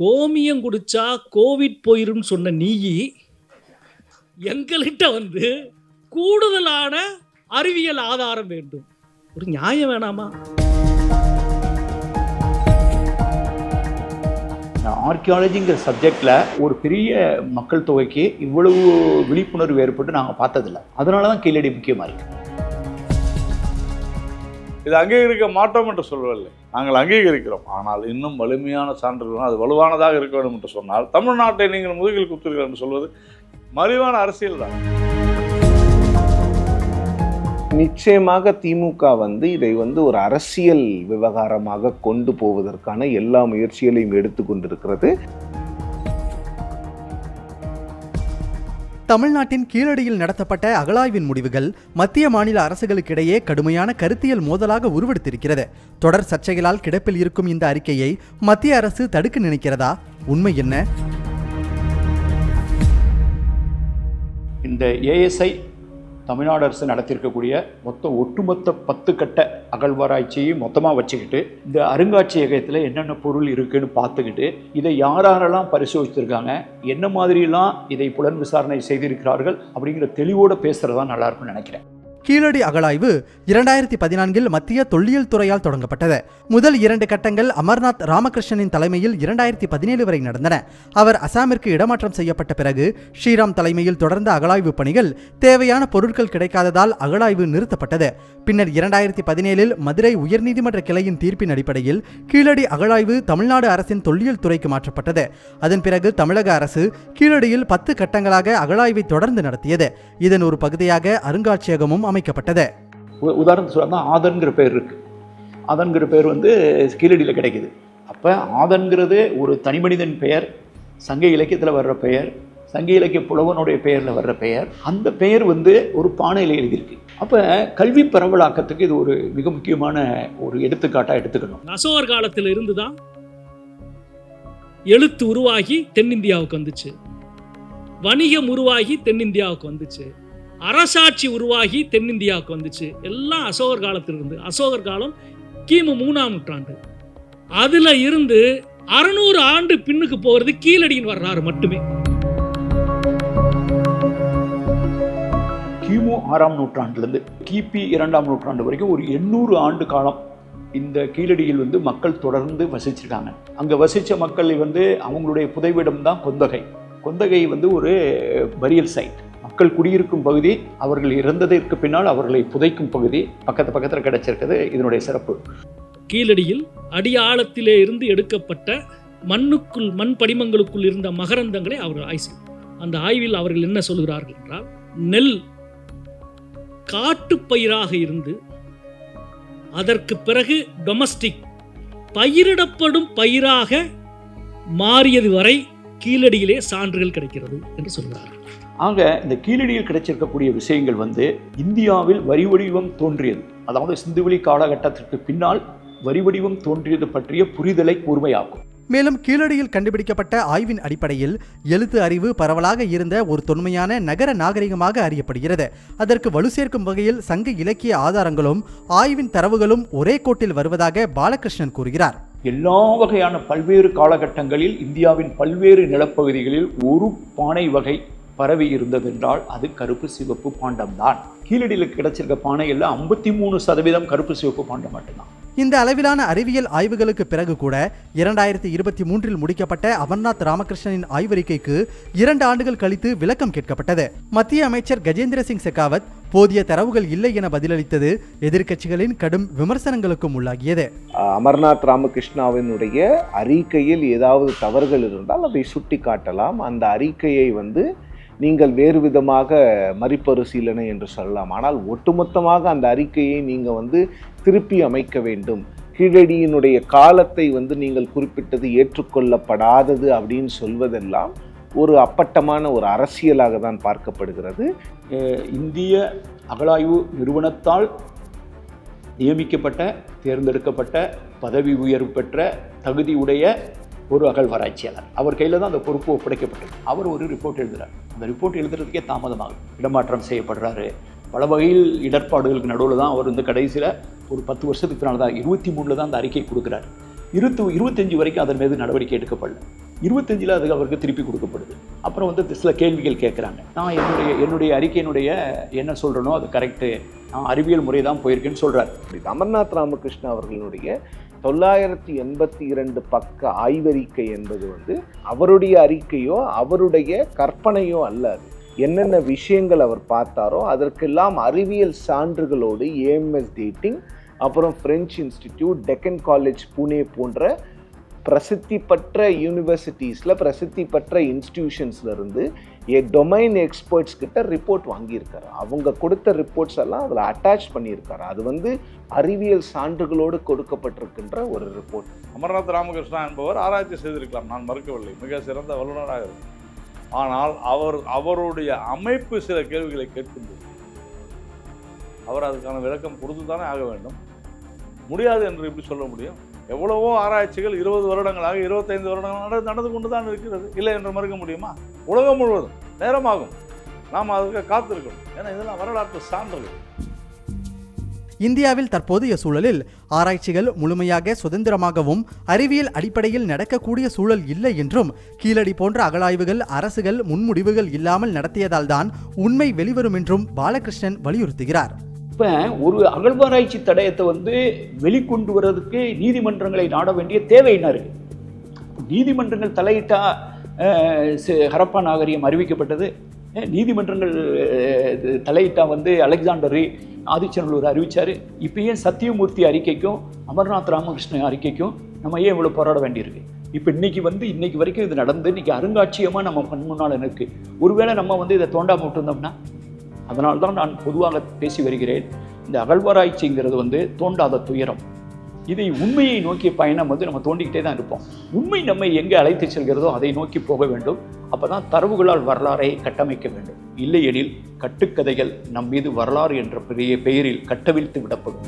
கோமியம் குடிச்சா கோவிட் போயிரும்னு சொன்ன நீயி எங்கள்கிட்ட வந்து கூடுதலான அறிவியல் ஆதாரம் வேண்டும். ஒரு நியாயம் வேணாமா? ஆர்கியாலஜிங்கிற சப்ஜெக்டில் ஒரு பெரிய மக்கள் தொகைக்கு இவ்வளவு விழிப்புணர்வு ஏற்பட்டு நாங்கள் பார்த்ததில்ல. அதனால தான் கீழடி முக்கியமாக இருக்கு. இது அங்கீகரிக்க மாட்டோம் என்று சொல்லவில்லை. நாங்கள் அங்கீகரிக்கிறோம். ஆனால் இன்னும் வலிமையான சான்றுகள் அது வலுவானதாக இருக்க வேண்டும் என்று சொன்னால் தமிழ்நாட்டை நீங்கள் முதுகில் குத்துகிறீர்கள் என்று சொல்வது மலிவான அரசியல் தான். நிச்சயமாக திமுக வந்து இதை வந்து ஒரு அரசியல் விவகாரமாக கொண்டு போவதற்கான எல்லா முயற்சிகளையும் எடுத்துக்கொண்டிருக்கிறது தமிழ்நாட்டின் கீழடியில் நடத்தப்பட்ட அகழாய்வின் முடிவுகள் மத்திய மாநில அரசுகளுக்கிடையே கடுமையான கருத்தியல் மோதலாக உருவெடுத்திருக்கிறது. தொடர் சர்ச்சைகளால் கிடப்பில் இருக்கும் இந்த அறிக்கையை மத்திய அரசு தடுக்க நினைக்கிறதா? உண்மை என்ன? இந்த ஏஎஸ்ஐ தமிழ்நாடு அரசு நடத்தியிருக்கக்கூடிய மொத்த ஒட்டுமொத்த பத்து கட்ட அகழ்வாராய்ச்சியை மொத்தமாக வச்சுக்கிட்டு இந்த அருங்காட்சியகத்தில் என்னென்ன பொருள் இருக்குன்னு பார்த்துக்கிட்டு இதை யாரெல்லாம் பரிசோதித்திருக்காங்க என்ன மாதிரிலாம் இதை புலன் விசாரணை செய்திருக்கிறார்கள் அப்படிங்கிற தெளிவோடு பேசுகிறது தான் நினைக்கிறேன். கீழடி அகழாய்வு இரண்டாயிரத்தி பதினான்கில் மத்திய தொல்லியல் துறையால் தொடங்கப்பட்டது. முதல் இரண்டு கட்டங்கள் அமர்நாத் ராமகிருஷ்ணனின் தலைமையில் இரண்டாயிரத்தி பதினேழு வரை நடந்தன. அவர் அசாமிற்கு இடமாற்றம் செய்யப்பட்ட பிறகு ஸ்ரீராம் தலைமையில் தொடர்ந்த அகழாய்வு பணிகள் தேவையான பொருட்கள் கிடைக்காததால் அகழாய்வு நிறுத்தப்பட்டது. பின்னர் இரண்டாயிரத்தி பதினேழில் மதுரை உயர்நீதிமன்ற கிளையின் தீர்ப்பின் அடிப்படையில் கீழடி அகழாய்வு தமிழ்நாடு அரசின் தொல்லியல் துறைக்கு மாற்றப்பட்டது. அதன் பிறகு தமிழக அரசு கீழடியில் பத்து கட்டங்களாக அகழாய்வை தொடர்ந்து நடத்தியது. இதன் ஒரு பகுதியாக அருங்காட்சியகமும் அமைக்கப்பட்டது உதாரணத்துக்கு சொல்லணும்னா ஆதன்கிற பேர் இருக்குது ஆதன்கிற பேர் வந்து கீழடியில் கிடைக்குது. அப்போ ஆதன்கிறது ஒரு தனிமனிதன் பெயர் சங்க இலக்கியத்தில் வர்ற பெயர் சங்க இலக்கிய புலவனுடைய பெயரில் வர்ற பெயர் அந்த பெயர் வந்து ஒரு பானையில் எழுதியிருக்கு. அப்போ கல்வி பரவலாக்கத்துக்கு இது ஒரு மிக முக்கியமான ஒரு எடுத்துக்காட்டாக எடுத்துக்கணும். அசோகர் காலத்தில் இருந்து தான் எழுத்து உருவாகி தென்னிந்தியாவுக்கு வந்துச்சு. வணிகம் உருவாகி தென்னிந்தியாவுக்கு வந்துச்சு. அரசாட்சி உருவாகி தென்னிந்தியாவுக்கு வந்துச்சு. எல்லாம் அசோகர் காலத்திலிருந்து. அசோகர் காலம் கிமு மூணாம் நூற்றாண்டு. அதில் இருந்து அறுநூறு ஆண்டு பின்னுக்கு போகிறது கீழடியின் வரலாறு மட்டுமே. கிமு ஆறாம் நூற்றாண்டுலேருந்து கிபி இரண்டாம் நூற்றாண்டு வரைக்கும் ஒரு எண்ணூறு ஆண்டு காலம் இந்த கீழடியில் வந்து மக்கள் தொடர்ந்து வசிச்சிருக்காங்க. அங்கே வசித்த மக்கள் வந்து அவங்களுடைய புதைவிடம் தான் கொந்தகை. கொந்தகை வந்து ஒரு பரியல் சைட் மக்கள் குடியிருக்கும் பகுதி அவர்கள் இறந்ததற்கு பின்னால் அவர்களை புதைக்கும் பகுதி பக்கத்து பக்கத்தில் கிடைச்சிருக்கிறது இதனுடைய சிறப்பு. கீழடியில் அடியாழத்திலே இருந்து எடுக்கப்பட்ட மண்ணுக்குள் மண் படிமங்களுக்குள் இருந்த மகரந்தங்களை அவர்கள் ஆய்வு அந்த ஆய்வில் அவர்கள் என்ன சொல்கிறார்கள் என்றால் நெல் காட்டுப்பயிராக இருந்து அதற்கு பிறகு டொமஸ்டிக் பயிரிடப்படும் பயிராக மாறியது வரை கீழடியிலே சான்றுகள் கிடைக்கிறது என்று சொல்கிறார்கள். ஆக இந்த கீழடியில் கிடைச்சிருக்கக்கூடிய விஷயங்கள் வந்து இந்தியாவில் வரி வடிவம் தோன்றியது. அதாவது சிந்துவெளி காலகட்டத்திற்கு பின்னால் வரி வடிவம் தோன்றியது பற்றிய புரிதலை கூர்மையாக்கும். மேலும் கீழடியில் கண்டுபிடிக்கப்பட்ட ஆய்வின் அடிப்படையில் எழுத்து அறிவு பரவலாக இருந்த ஒரு தொன்மையான நகர நாகரிகமாக அறியப்படுகிறது. அதற்கு வலு சேர்க்கும் வகையில் சங்க இலக்கிய ஆதாரங்களும் ஆய்வின் தரவுகளும் ஒரே கோட்டில் வருவதாக பாலகிருஷ்ணன் கூறுகிறார். எல்லா வகையான பல்வேறு காலகட்டங்களில் இந்தியாவின் பல்வேறு நிலப்பகுதிகளில் ஒரு பானை வகை பரவி இருந்ததென்றால் அது கருப்பு சிவப்பு பாண்டம் தான். கீழடியில் கிடைச்சிருக்க பானைகளில் ஐம்பத்தி மூணு சதவீதம் கருப்பு சிவப்பு பாண்டம் மட்டும்தான். இந்த அளவிலான அறிவியல் ஆய்வுகளுக்கு பிறகு கூட இரண்டாயிரத்தி இருபத்தி மூன்றில் முடிக்கப்பட்ட அமர்நாத் ராமகிருஷ்ணனின் ஆய்வறிக்கைக்கு இரண்டு ஆண்டுகள் கழித்து விளக்கம் கேட்கப்பட்டது. மத்திய அமைச்சர் கஜேந்திர சிங் செகாவத் போதிய தரவுகள் இல்லை என பதிலளித்தது எதிர்க்கட்சிகளின் கடும் விமர்சனங்களுக்கும் உள்ளாகியது. அமர்நாத் ராமகிருஷ்ணாவினுடைய அறிக்கையில் ஏதாவது தவறுகள் இருந்தால் அதை சுட்டி காட்டலாம் அந்த அறிக்கையை வந்து நீங்கள் வேறு விதமாக மறுபரிசீலனை என்று சொல்லலாம். ஆனால் ஒட்டுமொத்தமாக அந்த அறிக்கையை நீங்கள் வந்து திருப்பி அமைக்க வேண்டும். கீழடியினுடைய காலத்தை வந்து நீங்கள் குறிப்பிட்டது ஏற்றுக்கொள்ளப்படாதது அப்படின்னு சொல்வதெல்லாம் ஒரு அப்பட்டமான ஒரு அரசியலாக தான் பார்க்கப்படுகிறது. இந்திய அகழாய்வு நிறுவனத்தால் நியமிக்கப்பட்ட தேர்ந்தெடுக்கப்பட்ட பதவி உயர்வு பெற்ற தகுதியுடைய ஒரு அகழ்வாராய்ச்சியாளர் அவர் கையில் தான் அந்த பொறுப்பு ஒப்படைக்கப்பட்டது. அவர் ஒரு ரிப்போர்ட் எழுதுகிறார் அந்த ரிப்போர்ட் எழுதுறதுக்கே தாமதமாகும் இடமாற்றம் செய்யப்படுறாரு. பல வகையில் இடர்பாடுகளுக்கு நடுவில் தான் அவர் இந்த கடைசியில் ஒரு பத்து வருஷத்துக்கு பின்னால் தான் இருபத்தி மூணில் தான் அந்த அறிக்கை கொடுக்குறாரு. இருபத்தி இருபத்தஞ்சு வரைக்கும் அதன் மீது நடவடிக்கை எடுக்கப்படல. இருபத்தஞ்சில் அதுக்கு அவருக்கு திருப்பி கொடுக்கப்படுது. அப்புறம் வந்து சில கேள்விகள் கேட்குறாங்க. நான் என்னுடைய என்னுடைய அறிக்கையினுடைய என்ன சொல்கிறனோ அது கரெக்டு நான் அறிவியல் முறை தான் போயிருக்கேன்னு சொல்கிறார் அமர்நாத் ராமகிருஷ்ணா அவர்களுடைய தொள்ளாயிரத்தி எண்பத்தி இரண்டு பக்க ஆய்வறிக்கை என்பது வந்து அவருடைய அறிக்கையோ அவருடைய கற்பனையோ அல்ல அது. என்னென்ன விஷயங்கள் அவர் பார்த்தாரோ அதற்கெல்லாம் அறிவியல் சான்றுகளோடு ஏஎம்எஸ் டேட்டிங் அப்புறம் French institute Deccan college Pune போன்ற பிரசித்தி பெற்ற யூனிவர்சிட்டிஸில் பிரசித்தி பெற்ற இன்ஸ்டிடியூஷன்ஸ்லேருந்து ஏ டொமைன் எக்ஸ்பர்ட்ஸ் கிட்ட ரிப்போர்ட் வாங்கியிருக்காரு. அவங்க கொடுத்த ரிப்போர்ட்ஸ் எல்லாம் அதில் அட்டாச் பண்ணியிருக்காரு. அது வந்து அறிவியல் சான்றுகளோடு கொடுக்கப்பட்டிருக்கின்ற ஒரு ரிப்போர்ட் அமர்நாத் ராமகிருஷ்ணா என்பவர் ஆராய்ச்சி செய்திருக்கலாம். நான் மறுக்கவில்லை. மிக சிறந்த வல்லுநராக இருக்கும் ஆனால் அவர் அவருடைய அமைப்பு சில கேள்விகளை கேட்கின்றது. அவர் அதுக்கான விளக்கம் கொடுத்து தானே ஆக வேண்டும். முடியாது என்று எப்படி சொல்ல முடியும்? எவ்வளவோ ஆராய்ச்சிகள் இருபது வருடங்களாக இருபத்தைந்து வருடங்களாக நடந்து கொண்டு தான் இருக்கிறது. இல்லை என்று மறுக்க முடியுமா? உலகம் முழுவதும் நேரமாகும். நாம் அதற்கு காத்திருக்கணும் ஏன்னா இதெல்லாம் வரலாற்று சான்றுகள். இந்தியாவில் தற்போதைய சூழலில் ஆராய்ச்சிகள் முழுமையாக சுதந்திரமாகவும் அறிவியல் அடிப்படையில் நடக்கக்கூடிய சூழல் இல்லை என்றும் கீழடி போன்ற அகழாய்வுகள் அரசுகள் முன்முடிவுகள் இல்லாமல் நடத்தியதால்தான் உண்மை வெளிவரும் என்றும் பாலகிருஷ்ணன் வலியுறுத்துகிறார். இப்போ ஒரு அகழ்வாராய்ச்சி தடயத்தை வந்து வெளிக்கொண்டு வர்றதுக்கு நீதிமன்றங்களை நாட வேண்டிய தேவை என்ன இருக்கு? நீதிமன்றங்கள் தலையிட்டா ஹரப்பா நாகரிகம் அறிவிக்கப்பட்டது. நீதிமன்றங்கள் தலையிட்டா வந்து அலெக்சாண்டரு ஆதிச்சநல்லூர் அறிவிச்சாரு. இப்போ ஏன் சத்தியமூர்த்தி அறிக்கைக்கும் அமர்நாத் ராமகிருஷ்ணன் அறிக்கைக்கும் நம்ம ஏன் இவ்வளோ போராட வேண்டியிருக்கு? இப்போ இன்னைக்கு வந்து இன்னைக்கு வரைக்கும் இது நடந்து இன்னைக்கு அருங்காட்சியமாக நம்ம கண் முன்னால் இருக்கு ஒருவேளை நம்ம வந்து இதை தோண்டாம விட்டுருந்தோம்னா அதனால்தான் நான் பொதுவாக பேசி வருகிறேன் இந்த அகழ்வாராய்ச்சிங்கிறது வந்து தோண்டாத துயரம். இதை உண்மையை நோக்கிய பயணம் வந்து நம்ம தோண்டிக்கிட்டே தான் இருப்போம். உண்மை நம்மை எங்கே அழைத்து செல்கிறதோ அதை நோக்கி போக வேண்டும். அப்பதான் தரவுகளால் வரலாறை கட்டமைக்க வேண்டும். இல்லையெனில் கட்டுக்கதைகள் நம் மீது வரலாறு என்ற பெரிய பெயரில் கட்டவிழ்த்து விடப்படும்.